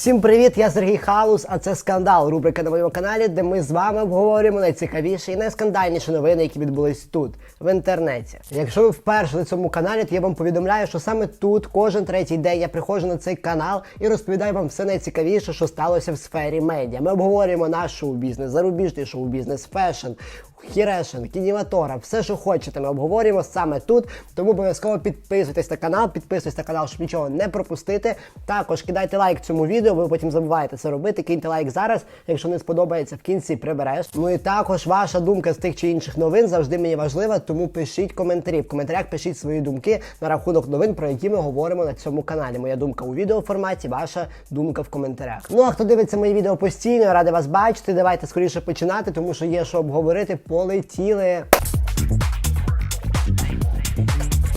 Всім привіт, я Сергій Халус, а це скандал. Рубрика на моєму каналі, де ми з вами обговорюємо найцікавіші і найскандальніші новини, які відбулись тут, в інтернеті. Якщо ви вперше на цьому каналі, то я вам повідомляю, що саме тут кожен третій день я приходжу на цей канал і розповідаю вам все найцікавіше, що сталося в сфері медіа. Ми обговорюємо наш шоу-бізнес, зарубіжний шоу-бізнес, фешн. Хірешин, кінематора, все, що хочете, ми обговорюємо саме тут. Тому обов'язково підписуйтесь на канал, підписуйтесь на канал, щоб нічого не пропустити. Також кидайте лайк цьому відео, ви потім забуваєте це робити. Киньте лайк зараз, якщо не сподобається, в кінці прибереш. Ну і також ваша думка з тих чи інших новин завжди мені важлива, тому пишіть коментарі. В коментарях пишіть свої думки на рахунок новин, про які ми говоримо на цьому каналі. Моя думка у відеоформаті, ваша думка в коментарях. Ну а хто дивиться мої відео постійно, радий вас бачити. Давайте скоріше починати, тому що є що обговорити. Полетіли.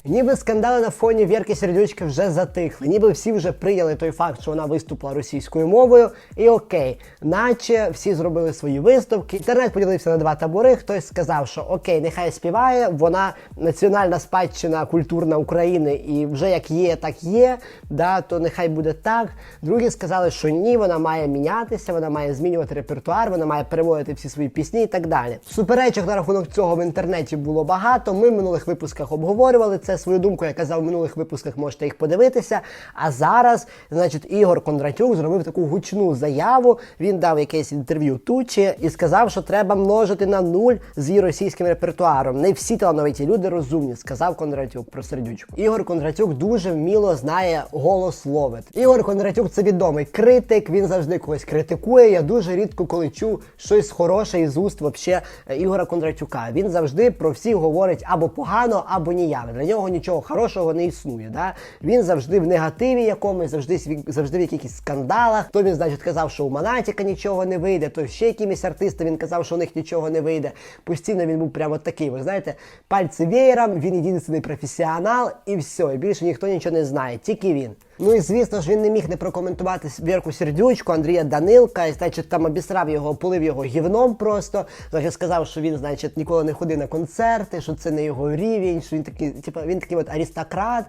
Ніби скандали на фоні Вірки Сердючки вже затихли, ніби всі вже прийняли той факт, що вона виступила російською мовою, і окей, наче всі зробили свої виставки. Інтернет поділився на два табори. Хтось сказав, що окей, нехай співає, вона національна спадщина культурна України, і вже як є, так є. Да, то нехай буде так. Другі сказали, що ні, вона має мінятися, вона має змінювати репертуар, вона має переводити всі свої пісні і так далі. Суперечок на рахунок цього в інтернеті було багато. Ми в минулих випусках обговорювали це. Свою думку я казав в минулих випусках, можете їх подивитися. А зараз, значить, Ігор Кондратюк зробив таку гучну заяву. Він дав якесь інтерв'ю Тучі і сказав, що треба множити на нуль з російським репертуаром. Не всі талановиті люди розумні, сказав Кондратюк про сердючку. Ігор Кондратюк дуже вміло знає голос ловит. Ігор Кондратюк це відомий критик. Він завжди когось критикує. Я дуже рідко коли чув щось хороше із уст вообще е, Ігора Кондратюка. Він завжди про всіх говорить або погано, або ніяк. Для нього нічого хорошого не існує. Да? Він завжди в негативі якомусь, завжди завжди в якихось скандалах. То він, значить, казав, що у Монатіка нічого не вийде, то ще якимось артистам він казав, що у них нічого не вийде. Постійно він був прямо такий. Ви знаєте, пальці веєром, він єдиний професіонал, і все. І більше ніхто нічого не знає, тільки він. Ну і звісно ж він не міг не прокоментувати Вірку Сердючку, Андрія Данилка, і значить там обісрав його, полив його гівном просто. Значить, сказав, що він, значить, ніколи не ходив на концерти, що це не його рівень, що він такий, типу, він такий от аристократ.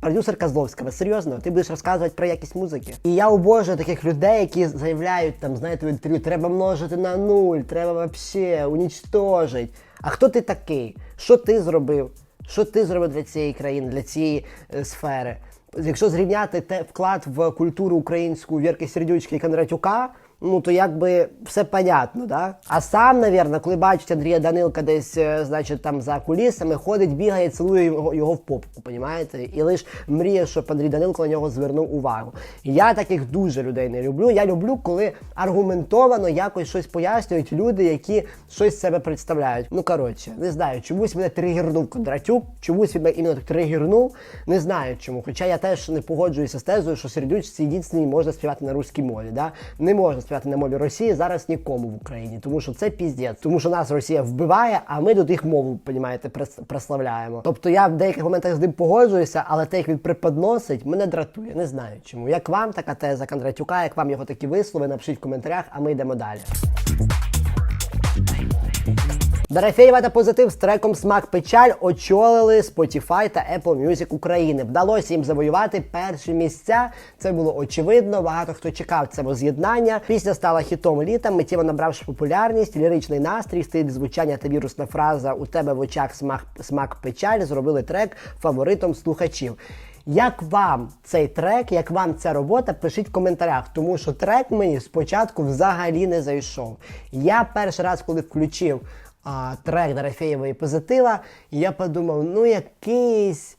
Продюсер Козловська, ви серйозно? Ти будеш розказувати про якість музики? І я обожнюю таких людей, які заявляють там, знаєте, в інтерв'ю, треба множити на нуль, треба вообще унічтожити. А хто ти такий? Що ти зробив? Що ти зробив для цієї країни, для цієї е, сфери? Якщо зрівняти те вклад в культуру українську Вірки Сердючки і Кондратюка, ну то якби все понятно, да? А сам, навірно, коли бачить Андрія Данилка десь, е, значить, там за кулісами, ходить, бігає, цілує його, його в попку, понімаєте? І лиш мріє, щоб Андрій Данилко на нього звернув увагу. Я таких дуже людей не люблю. Я люблю, коли аргументовано якось щось пояснюють люди, які щось себе представляють. Ну коротше, не знаю, чомусь мене тригернув Кондратюк, чомусь він мене іменно так тригернув. Не знаю чому. Хоча я теж не погоджуюся з тезою, що Сердючці єдиний можна співати на руській мові. Да? Не можна співати на мові Росії зараз нікому в Україні, тому що це піздець. Тому що нас Росія вбиває, а ми тут їх мову, понімаєте, прославляємо. Тобто я в деяких моментах з ним погоджуюся, але те, як він преподносить, мене дратує. Не знаю чому. Як вам така теза Кондратюка, як вам його такі вислови, напишіть в коментарях, а ми йдемо далі. Дорофеєва та позитив з треком Смак печаль очолили Spotify та Apple Music України. Вдалося їм завоювати перші місця. Це було очевидно. Багато хто чекав це воз'єднання. Пісня стала хітом літа, миттєво набравши популярність, ліричний настрій, стиль звучання та вірусна фраза У тебе в очах смак, смак печаль зробили трек фаворитом слухачів. Як вам цей трек, як вам ця робота, пишіть в коментарях, тому що трек мені спочатку взагалі не зайшов. Я перший раз, коли включив а, трек і позитива, я подумав, ну якийсь.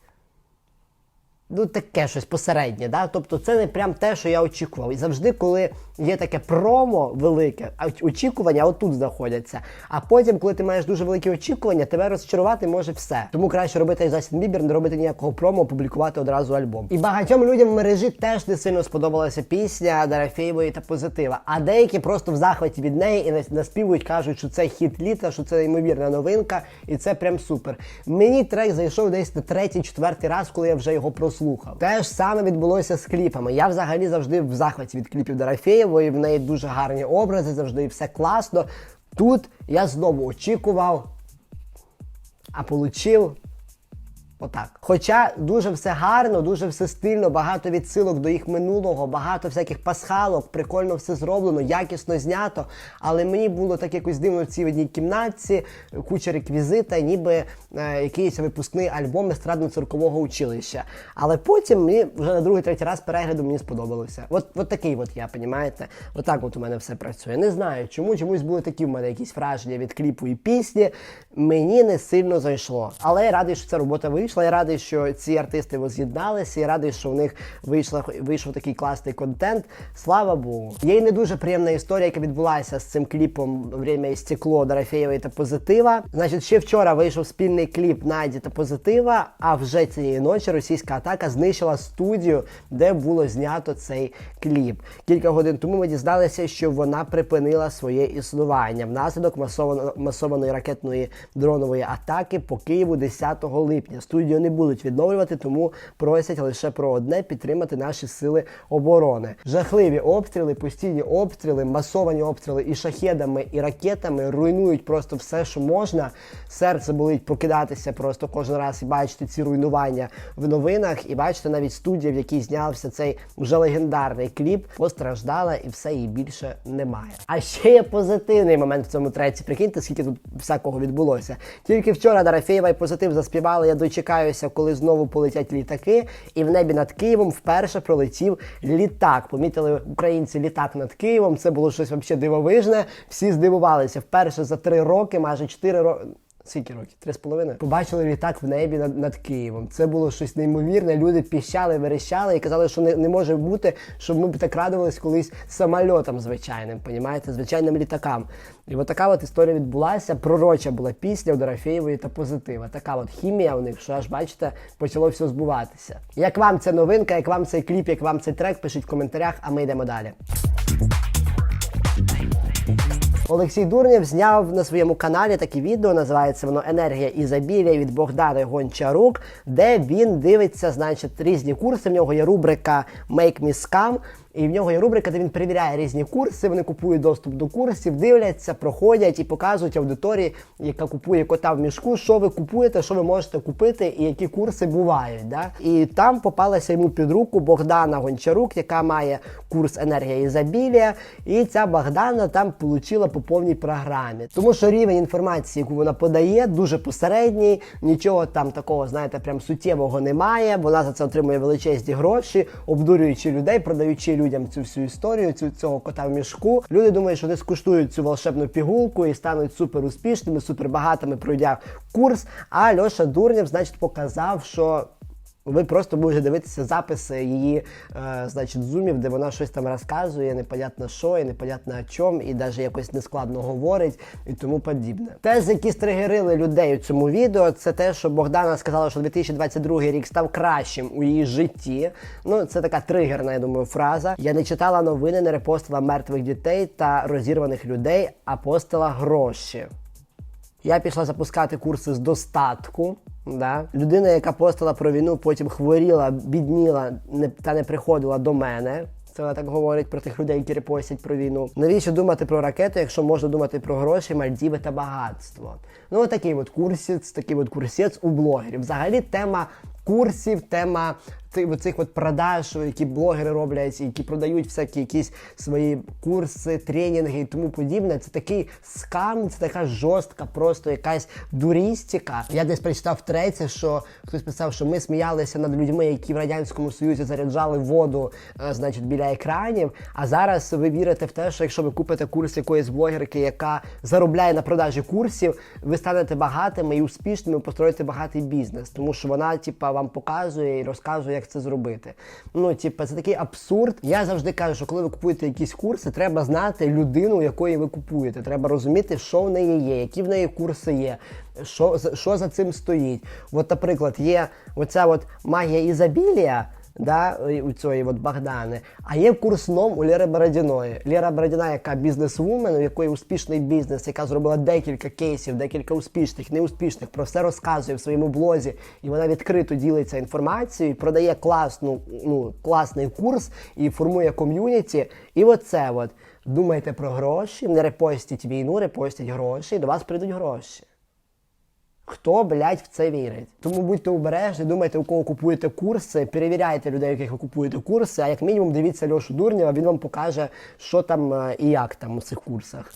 Ну, таке щось посереднє, да? тобто це не прям те, що я очікував. І завжди, коли є таке промо велике, очікування отут знаходяться. А потім, коли ти маєш дуже великі очікування, тебе розчарувати може все. Тому краще робити Джастін Бібер, не робити ніякого промо, публікувати одразу альбом. І багатьом людям в мережі теж не сильно сподобалася пісня Дорофеєвої та позитива. А деякі просто в захваті від неї і наспівують, кажуть, що це хіт літа, що це неймовірна новинка, і це прям супер. Мені трек зайшов десь на третій, четвертий раз, коли я вже його прослухав. Те ж саме відбулося з кліпами. Я взагалі завжди в захваті від кліпів Дорофеєвої, в неї дуже гарні образи, завжди все класно. Тут я знову очікував, а получив Отак. Хоча дуже все гарно, дуже все стильно, багато відсилок до їх минулого, багато всяких пасхалок, прикольно все зроблено, якісно знято. Але мені було так якось дивно в цій одній кімнатці, куча реквізита, ніби е, якийсь випускний альбом естрадно-циркового училища. Але потім мені вже на другий третій раз перегляду мені сподобалося. От, от такий от я, понімаєте? Отак от у мене все працює. Не знаю, чому чомусь були такі в мене якісь враження від кліпу і пісні. Мені не сильно зайшло. Але я радий, що ця робота вийшла. Я радий, що ці артисти воз'єдналися. Я радий, що в них вийшла вийшов такий класний контент. Слава Богу. Є й не дуже приємна історія, яка відбулася з цим кліпом «Время і стекло Дорофєєвої та позитива. Значить, ще вчора вийшов спільний кліп Наді та позитива. А вже цієї ночі російська атака знищила студію, де було знято цей кліп. Кілька годин тому ми дізналися, що вона припинила своє існування внаслідок масованої ракетної дронової атаки по Києву 10 липня. Студію не будуть відновлювати, тому просять лише про одне підтримати наші сили оборони. Жахливі обстріли, постійні обстріли, масовані обстріли і шахедами, і ракетами руйнують просто все, що можна. Серце болить прокидатися просто кожен раз і бачити ці руйнування в новинах, і бачити навіть студія, в якій знявся цей вже легендарний кліп, постраждала і все її більше немає. А ще є позитивний момент в цьому треці. Прикиньте, скільки тут всякого відбулося. Тільки вчора Дорофєєва і позитив заспівали. Я дочекаюся, коли знову полетять літаки, і в небі над Києвом вперше пролетів літак. Помітили українці літак над Києвом. Це було щось взагалі дивовижне. Всі здивувалися. Вперше за три роки, майже чотири роки. Скільки років? Три з половиною. Побачили літак в небі над, над Києвом. Це було щось неймовірне. Люди піщали, верещали і казали, що не, не може бути, щоб ми б так радувались колись самольотом звичайним, понімаєте, звичайним літакам. І от така от історія відбулася. Пророча була пісня у та позитива. Така от хімія у них, що аж бачите, почало все збуватися. Як вам ця новинка, як вам цей кліп, як вам цей трек, пишіть в коментарях, а ми йдемо далі. Олексій Дурнєв зняв на своєму каналі таке відео, називається воно Енергія ізобілія від Богдана Гончарук, де він дивиться, значить, різні курси. В нього є рубрика Make Me Scam. І в нього є рубрика, де він перевіряє різні курси. Вони купують доступ до курсів, дивляться, проходять і показують аудиторії, яка купує кота в мішку, що ви купуєте, що ви можете купити, і які курси бувають. Да? І там попалася йому під руку Богдана Гончарук, яка має курс енергія ізобілія. І ця Богдана там отримала по повній програмі. Тому що рівень інформації, яку вона подає, дуже посередній, нічого там такого, знаєте, прям суттєвого немає. Вона за це отримує величезні гроші, обдурюючи людей, продаючи людям цю всю історію, цю цього кота в мішку. Люди думають, що вони скуштують цю волшебну пігулку і стануть супер успішними, супер багатими, пройдя курс. А Льоша Дурнєв, значить, показав, що. Ви просто будете дивитися записи її, е, значить, зумів, де вона щось там розказує, непонятно що, і непонятно о чому, і навіть якось нескладно говорить і тому подібне. Тези, які стригерили людей у цьому відео, це те, що Богдана сказала, що 2022 рік став кращим у її житті. Ну, це така тригерна, я думаю, фраза. Я не читала новини, не репостила мертвих дітей та розірваних людей, а постила гроші. Я пішла запускати курси з достатку. Да? Людина, яка постала про війну, потім хворіла, бідніла не, та не приходила до мене. Це вона так говорить про тих людей, які репостять про війну. Навіщо думати про ракети, якщо можна думати про гроші, Мальдіви та багатство? Ну, отакий от курсець, такий от курсець у блогерів. Взагалі тема курсів, тема цих, цих от продаж, які блогери роблять, які продають всякі якісь свої курси, тренінги і тому подібне. Це такий скам, це така жорстка, просто якась дурістика. Я десь прочитав в треці, що хтось писав, що ми сміялися над людьми, які в радянському союзі заряджали воду, е, значить, біля екранів. А зараз ви вірите в те, що якщо ви купите курс якоїсь блогерки, яка заробляє на продажі курсів, ви станете багатими і успішними, построїте багатий бізнес, тому що вона, типа, вам показує і розказує, як це зробити. Ну, типу, це такий абсурд. Я завжди кажу, що коли ви купуєте якісь курси, треба знати людину, якої ви купуєте. Треба розуміти, що в неї є, які в неї курси є. Що, що за цим стоїть? От, наприклад, є оця от магія ізобілія, да, у цієї от Богдани, а є курс ном у Лєри Бородіної. Лєра Бородіна, яка бізнесвумен, у якої успішний бізнес, яка зробила декілька кейсів, декілька успішних, неуспішних, про все розказує в своєму блозі, і вона відкрито ділиться інформацією, продає класну, ну, класний курс і формує ком'юніті. І оце от. Думайте про гроші, не репостіть війну, репостіть гроші, і до вас прийдуть гроші. Хто, блядь, в це вірить? Тому будьте обережні, думайте, у кого купуєте курси, перевіряйте людей, яких ви купуєте курси, а як мінімум дивіться Льошу Дурнєва, він вам покаже, що там е, і як там у цих курсах.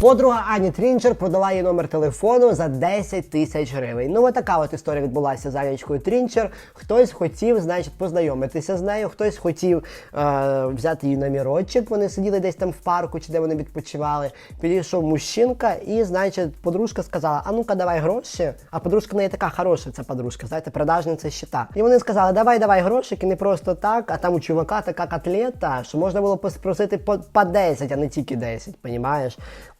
Подруга Ані Трінчер продала їй номер телефону за 10 тисяч гривень. Ну, така от історія відбулася з Анічкою Трінчер. Хтось хотів, значить, познайомитися з нею, хтось хотів е- взяти її номерочок. Вони сиділи десь там в парку, чи де вони відпочивали. Підійшов мужчинка, і, значить, подружка сказала: А ну-ка, давай гроші. А подружка в неї така хороша, ця подружка, знаєте, продажниця щита. І вони сказали, давай, давай грошики, не просто так, а там у чувака така котлета, що можна було попросити по, по 10, а не тільки 10, понімаєш?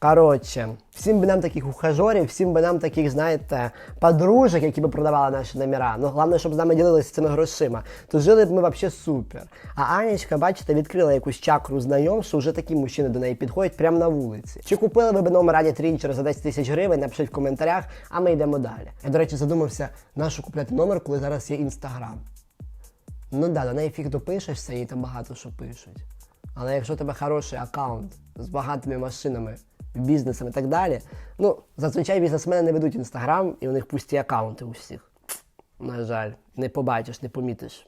Коротше, всім би нам таких ухажорів, всім би нам таких, знаєте, подружок, які би продавали наші номера. Ну, головне, щоб з нами ділилися цими грошима. То жили б ми взагалі супер. А Анечка, бачите, відкрила якусь чакру знайом, що вже такі мужчини до неї підходять прямо на вулиці. Чи купили ви б номер Ані Трінчер за 10 тисяч гривень? Напишіть в коментарях, а ми йдемо далі. Я, до речі, задумався, нащо купляти номер, коли зараз є інстаграм. Ну да, до неї фіг допишешся, їй там багато що пишуть. Але якщо у тебе хороший аккаунт з багатими машинами, бізнесом і так далі, ну, зазвичай бізнесмени не ведуть інстаграм і у них пусті аккаунти у всіх. На жаль, не побачиш, не помітиш.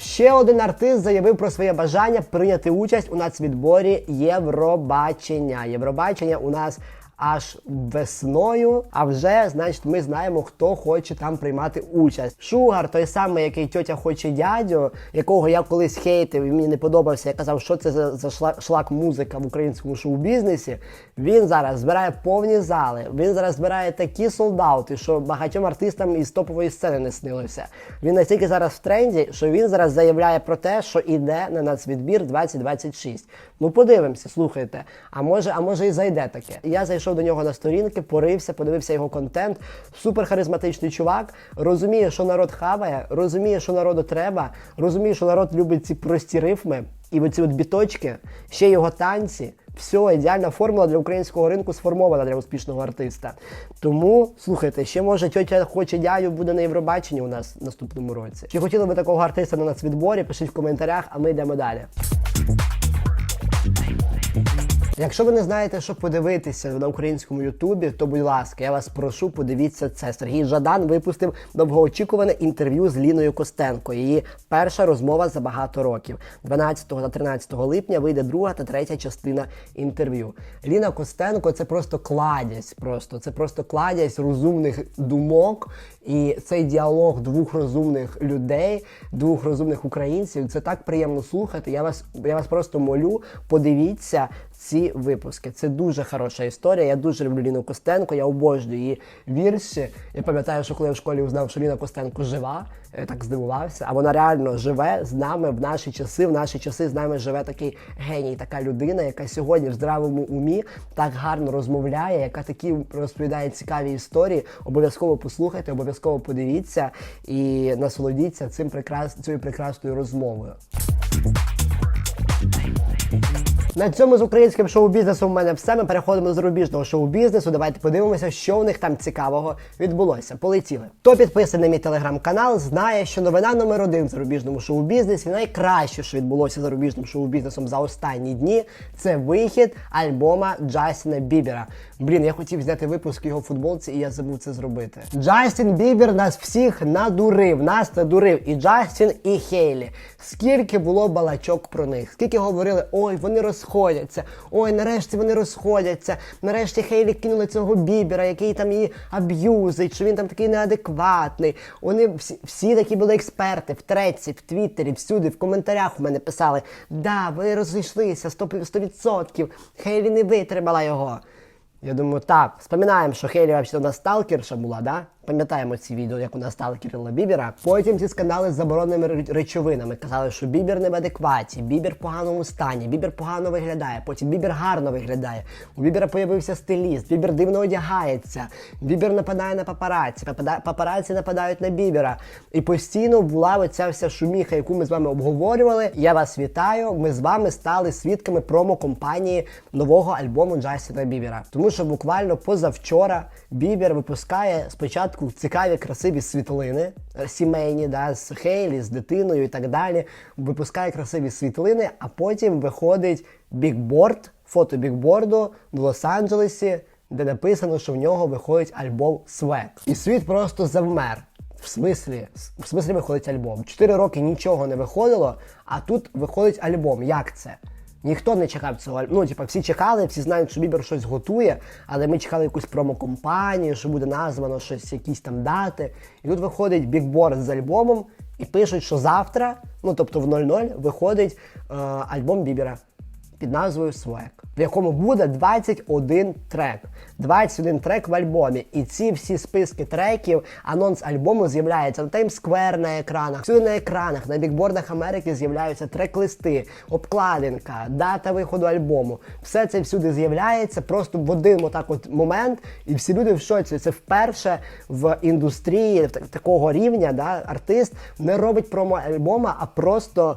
Ще один артист заявив про своє бажання прийняти участь у нацвідборі Євробачення. Євробачення у нас аж весною. А вже, значить, ми знаємо, хто хоче там приймати участь. Шугар, той самий, який тьотя хоче дядю, якого я колись хейтив і мені не подобався. Я казав, що це за, за шлак, музика в українському шоу-бізнесі. Він зараз збирає повні зали. Він зараз збирає такі солдати, що багатьом артистам із топової сцени не снилося. Він настільки зараз в тренді, що він зараз заявляє про те, що іде на нацвідбір 2026. Ну подивимося, слухайте. А може, а може і зайде таке. Я зайшов до нього на сторінки, порився, подивився його контент. Супер харизматичний чувак. Розуміє, що народ хаває, розуміє, що народу треба, розуміє, що народ любить ці прості рифми і оці от біточки, ще його танці. Все, ідеальна формула для українського ринку сформована для успішного артиста. Тому слухайте, ще може тьотя хоче дядю буде на Євробаченні у нас в наступному році. Чи хотіли ви такого артиста на нацвідборі? Пишіть в коментарях, а ми йдемо далі. Якщо ви не знаєте, що подивитися на українському Ютубі, то будь ласка, я вас прошу, подивіться це. Сергій Жадан випустив довгоочікуване інтерв'ю з Ліною Костенко. Її перша розмова за багато років. 12 та 13 липня вийде друга та третя частина інтерв'ю. Ліна Костенко це просто кладязь. Просто це просто кладязь розумних думок. І цей діалог двох розумних людей, двох розумних українців. Це так приємно слухати. Я вас, я вас просто молю, подивіться ці випуски. Це дуже хороша історія. Я дуже люблю Ліну Костенко, я обожнюю її вірші. Я пам'ятаю, що коли я в школі узнав, що Ліна Костенко жива, так здивувався. А вона реально живе з нами в наші часи. В наші часи з нами живе такий геній, така людина, яка сьогодні в здравому умі так гарно розмовляє, яка такі розповідає цікаві історії. Обов'язково послухайте, обов'язково подивіться і насолодіться цим прекрас... цією прекрасною розмовою. На цьому з українським шоу-бізнесом у мене все. Ми переходимо до зарубіжного шоу-бізнесу. Давайте подивимося, що у них там цікавого відбулося. Полетіли. Хто підписаний на мій телеграм-канал, знає, що новина номер один в зарубіжному шоу-бізнесі, найкраще, що відбулося зарубіжним шоу-бізнесом за останні дні, це вихід альбома Джастіна Бібера. Блін, я хотів зняти випуск його футболці, і я забув це зробити. Джастін Бібер нас всіх надурив, нас надурив і Джастін, і Хейлі. Скільки було балачок про них, скільки говорили, ой, вони розходяться, ой, нарешті вони розходяться. Нарешті Хейлі кинули цього Бібера, який там її аб'юзить, що він там такий неадекватний. Вони всі, всі такі були експерти в треці, в Твіттері, всюди, в коментарях у мене писали: да, ви розійшлися 100%, Хейлі не витримала його. Я думаю, так, вспоминаємо, що Хейлі взагалі сталкерша була, да? Пам'ятаємо ці відео, як у нас сталкерила Бібера. Потім ці скандали з забороненими речовинами. Казали, що Бібер не в адекваті, Бібер в поганому стані, Бібер погано виглядає, потім Бібер гарно виглядає. У Бібера появився стиліст, Бібер дивно одягається, Бібер нападає на папараці, папараці нападають на Бібера. І постійно була оця вся шуміха, яку ми з вами обговорювали. Я вас вітаю. Ми з вами стали свідками промо-компанії нового альбому Джастіна Бібера. Тому що буквально позавчора Бібер випускає спочатку цікаві, красиві світлини е, сімейні, да, з Хейлі, з дитиною і так далі. Випускає красиві світлини, а потім виходить бікборд фото бікборду в Лос-Анджелесі, де написано, що в нього виходить альбом Swag. І світ просто завмер. В смислі, в смислі виходить альбом. Чотири роки нічого не виходило, а тут виходить альбом. Як це? Ніхто не чекав цього. Ну, типа, всі чекали, всі знають, що Бібер щось готує, але ми чекали якусь промокомпанію, що буде названо щось, якісь там дати. І тут виходить бікборд з альбомом і пишуть, що завтра, ну тобто в 00, виходить е, альбом Бібера під назвою Swag, в якому буде 21 трек. 21 трек в альбомі. І ці всі списки треків, анонс альбому з'являється на Square на екранах, всюди на екранах, на бікбордах Америки з'являються трек-листи, обкладинка, дата виходу альбому. Все це всюди з'являється просто в один отак от момент, і всі люди в шоці. Це вперше в індустрії в так- такого рівня, да, артист не робить промо альбома, а просто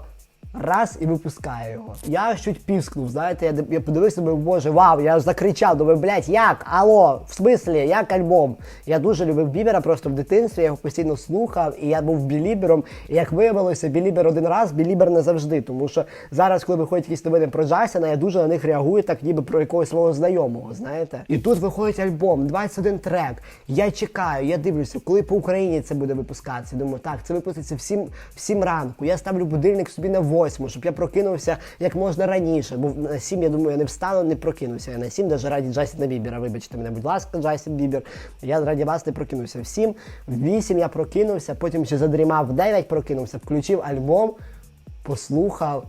раз і випускає його. Я чуть піскнув, знаєте, я, я подивився, думаю, боже, вау, я закричав, думаю, блядь, як? Алло, в смислі, як альбом? Я дуже любив Бібера просто в дитинстві, я його постійно слухав, і я був білібером. І як виявилося, білібер один раз, білібер не завжди. Тому що зараз, коли виходять якісь новини про Джасіна, я дуже на них реагую, так ніби про якогось свого знайомого, знаєте. І тут виходить альбом, 21 трек. Я чекаю, я дивлюся, коли по Україні це буде випускатися. Думаю, так, це випуститься в 7, в 7 ранку. Я ставлю будильник собі на 8, щоб я прокинувся як можна раніше. Бо на 7, я думаю, я не встану, не прокинувся. Я на 7 навіть раді Джастіна Бібера. Вибачте мене, будь ласка, Джастін Бібер. Я раді вас не прокинувся. В сім, в 8 я прокинувся, потім ще задрімав, в 9 прокинувся, включив альбом, послухав.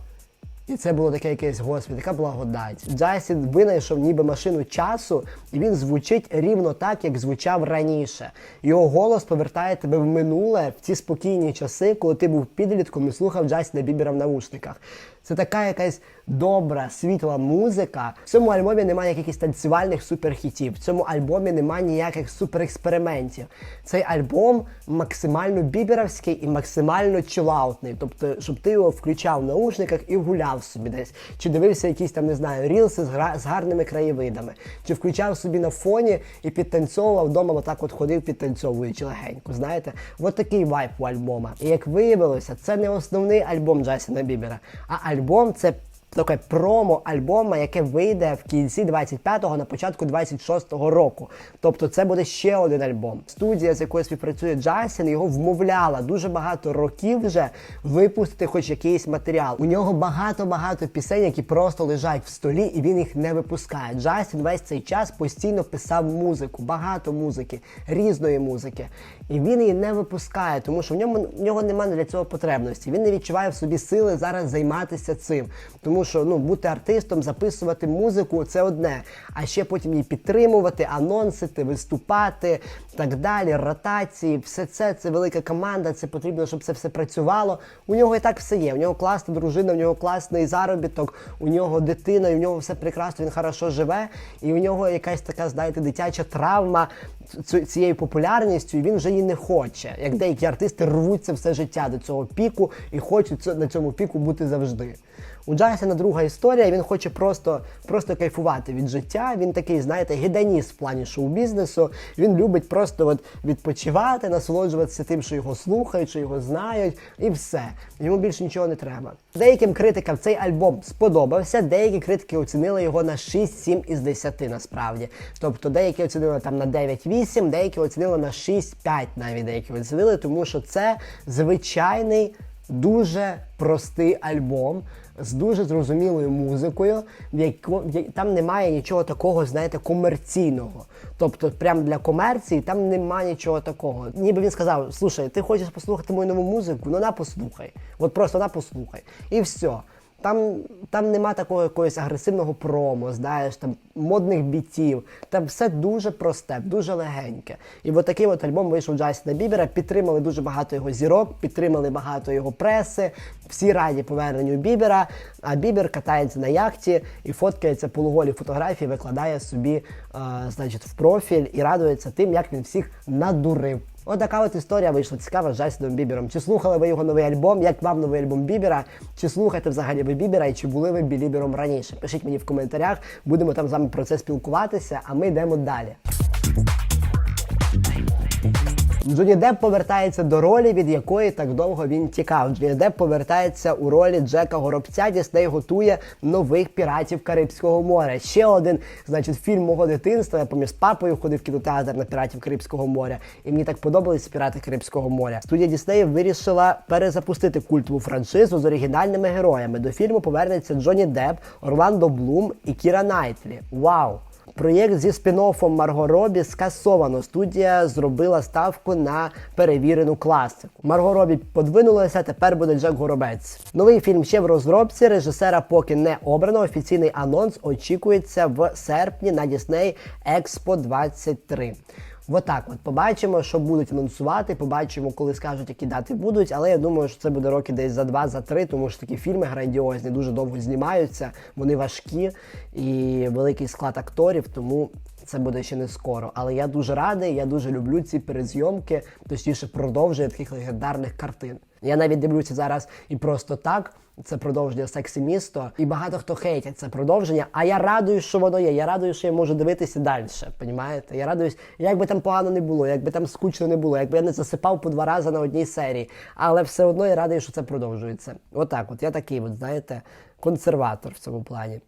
І це було таке якесь господи, яка благодать. Джасін винайшов ніби машину часу, і він звучить рівно так, як звучав раніше. Його голос повертає тебе в минуле, в ці спокійні часи, коли ти був підлітком і слухав Джастіна Бібера в наушниках. Це така якась добра, світла музика. В цьому альбомі немає якихось танцювальних суперхітів. В цьому альбомі немає ніяких суперекспериментів. Цей альбом максимально біберовський і максимально чилаутний. Тобто, щоб ти його включав в наушниках і гуляв собі десь. Чи дивився якісь там, не знаю, рілси з, гра- з гарними краєвидами, чи включав собі на фоні і підтанцьовував вдома, отак от ходив, підтанцьовуючи легенько. Знаєте, от такий вайб у альбома. І як виявилося, це не основний альбом Джасіна Бібера, а альбом це таке промо альбома, яке вийде в кінці 25-го, на початку 26-го року. Тобто це буде ще один альбом. Студія, з якою співпрацює Джасін, його вмовляла дуже багато років вже випустити хоч якийсь матеріал. У нього багато-багато пісень, які просто лежать в столі, і він їх не випускає. Джасін весь цей час постійно писав музику, багато музики, різної музики. І він її не випускає, тому що в ньому в нього немає для цього потребності. Він не відчуває в собі сили зараз займатися цим. Тому що ну бути артистом, записувати музику це одне. А ще потім її підтримувати, анонсити, виступати, так далі, ротації, все це це велика команда. Це потрібно, щоб це все працювало. У нього і так все є. У нього класна дружина, у нього класний заробіток, у нього дитина, і у нього все прекрасно. Він хорошо живе, і у нього якась така, знаєте, дитяча травма цією популярністю, і він вже її не хоче. Як деякі артисти рвуться все життя до цього піку і хочуть на цьому піку бути завжди. У Джасіна друга історія, він хоче просто, просто кайфувати від життя. Він такий, знаєте, гедоніст в плані шоу-бізнесу. Він любить просто от відпочивати, насолоджуватися тим, що його слухають, що його знають, і все. Йому більше нічого не треба. Деяким критикам цей альбом сподобався, деякі критики оцінили його на 6-7 із 10 насправді. Тобто деякі оцінили там на 9-8, деякі оцінили на 6-5 навіть деякі оцінили, тому що це звичайний дуже простий альбом з дуже зрозумілою музикою, в яко, там немає нічого такого, знаєте, комерційного. Тобто, прям для комерції там немає нічого такого. Ніби він сказав: слушай, ти хочеш послухати мою нову музику? Ну на послухай. От просто на послухай. І все. Там, там нема такого якогось агресивного промо, знаєш, там модних бітів. Там все дуже просте, дуже легеньке. І от такий от альбом вийшов Джастіна Бібера. Підтримали дуже багато його зірок, підтримали багато його преси. Всі раді поверненню Бібера. А Бібер катається на яхті і фоткається полуголі фотографії, викладає собі, е, значить, в профіль і радується тим, як він всіх надурив. От от історія вийшла цікава з Джастіном Бібером. Чи слухали ви його новий альбом? Як вам новий альбом Бібера? Чи слухаєте взагалі ви Бібера і чи були ви Білібером раніше? Пишіть мені в коментарях, будемо там з вами про це спілкуватися, а ми йдемо далі. Джоні Депп повертається до ролі, від якої так довго він тікав. Джоні Депп повертається у ролі Джека Горобця. Дісней готує нових піратів Карибського моря. Ще один, значить, фільм мого дитинства. Я з папою ходив в кінотеатр на піратів Карибського моря. І мені так подобались пірати Карибського моря. Студія Дісней вирішила перезапустити культову франшизу з оригінальними героями. До фільму повернеться Джоні Депп, Орландо Блум і Кіра Найтлі. Вау! Проєкт зі спін-оффом Марго Робі скасовано. Студія зробила ставку на перевірену класику. Марго Робі подвинулася, тепер буде Джек Горобець. Новий фільм ще в розробці. Режисера поки не обрано. Офіційний анонс очікується в серпні на Disney Expo 23. Отак, от побачимо, що будуть анонсувати. Побачимо, коли скажуть, які дати будуть. Але я думаю, що це буде роки десь за два, за три, тому що такі фільми грандіозні, дуже довго знімаються, вони важкі і великий склад акторів, тому. Це буде ще не скоро, але я дуже радий, я дуже люблю ці перезйомки, точніше продовження таких легендарних картин. Я навіть дивлюся зараз і просто так. Це продовження сексі місто, і багато хто хейтять це продовження. А я радуюсь, що воно є. Я радуюсь, що я можу дивитися далі. Понімаєте? Я радуюсь, як би там погано не було, як би там скучно не було, якби я не засипав по два рази на одній серії. Але все одно я радий, що це продовжується. Отак, от я такий, от знаєте, консерватор в цьому плані.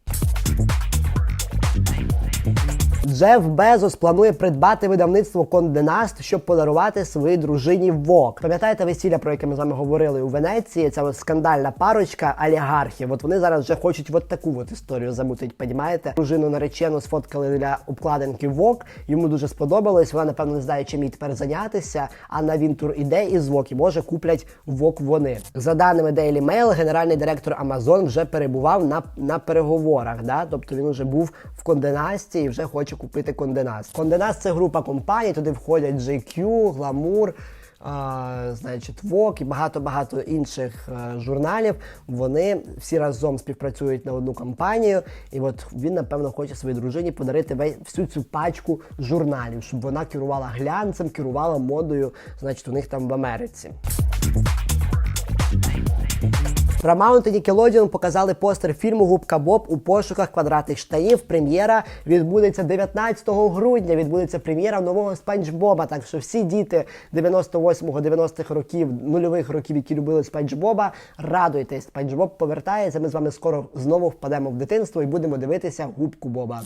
Джеф Безос планує придбати видавництво Конденаст, щоб подарувати своїй дружині Вок. Пам'ятаєте весілля, про яке ми з вами говорили у Венеції? Ця от скандальна парочка олігархів. От вони зараз вже хочуть от таку от історію замутить. Понімаєте? Дружину наречену сфоткали для обкладинки Вок. Йому дуже сподобалось. Вона напевно не знає, чим їй тепер зайнятися. А на він тур іде із Вок і може куплять Вок вони. За даними Daily Mail, генеральний директор Amazon вже перебував на, на переговорах. Да? Тобто він вже був в Конденасті і вже хоче купити Конденаст. Конденаст це група компаній, туди входять GQ, Glamour, а, значить, Vogue і багато-багато інших а, журналів. Вони всі разом співпрацюють на одну компанію. І от він, напевно, хоче своїй дружині подарити весь всю цю пачку журналів, щоб вона керувала глянцем, керувала модою, значить, у них там в Америці. Paramount і Nickelodeon показали постер фільму Губка Боб у пошуках квадратних штанів. Прем'єра відбудеться 19 грудня. Відбудеться прем'єра нового Спанч Боба. Так що всі діти 98-го, 90-х років, нульових років, які любили Спанч Боба, радуйтесь. Спанч Боб повертається. Ми з вами скоро знову впадемо в дитинство і будемо дивитися губку Боба.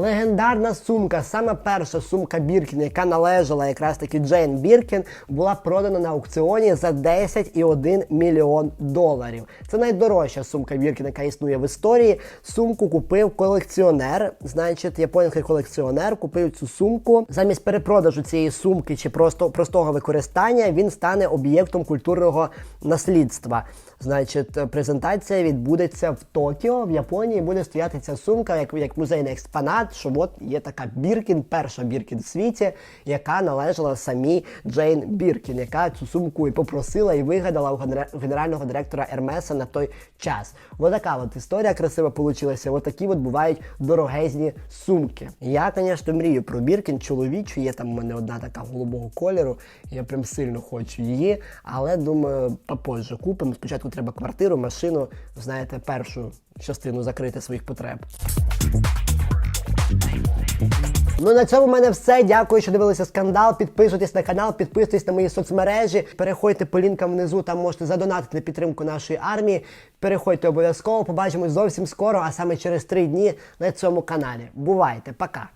Легендарна сумка, саме перша сумка Біркін, яка належала якраз таки Джейн Біркін, була продана на аукціоні за 10,1 мільйон доларів. Це найдорожча сумка Біркін, яка існує в історії. Сумку купив колекціонер. Значить, японський колекціонер купив цю сумку. Замість перепродажу цієї сумки чи просто простого використання він стане об'єктом культурного наслідства. Значить, презентація відбудеться в Токіо, в Японії буде стояти ця сумка як, як музейний експонат, що от є така Біркін, перша Біркін в світі, яка належала самій Джейн Біркін, яка цю сумку і попросила і вигадала у генера- генерального директора Ермеса на той час. Ось така от історія красива получилася. Ось такі от бувають дорогезні сумки. Я, звісно, мрію про Біркін чоловічу. Є там у мене одна така голубого кольору. Я прям сильно хочу її, але думаю, попозже купимо. Спочатку треба квартиру, машину, знаєте, першу частину закрити своїх потреб. Ну на цьому в мене все. Дякую, що дивилися скандал. Підписуйтесь на канал, підписуйтесь на мої соцмережі. Переходьте по лінкам внизу, там можете задонатити на підтримку нашої армії. Переходьте обов'язково. Побачимось зовсім скоро, а саме через три дні на цьому каналі. Бувайте, пока!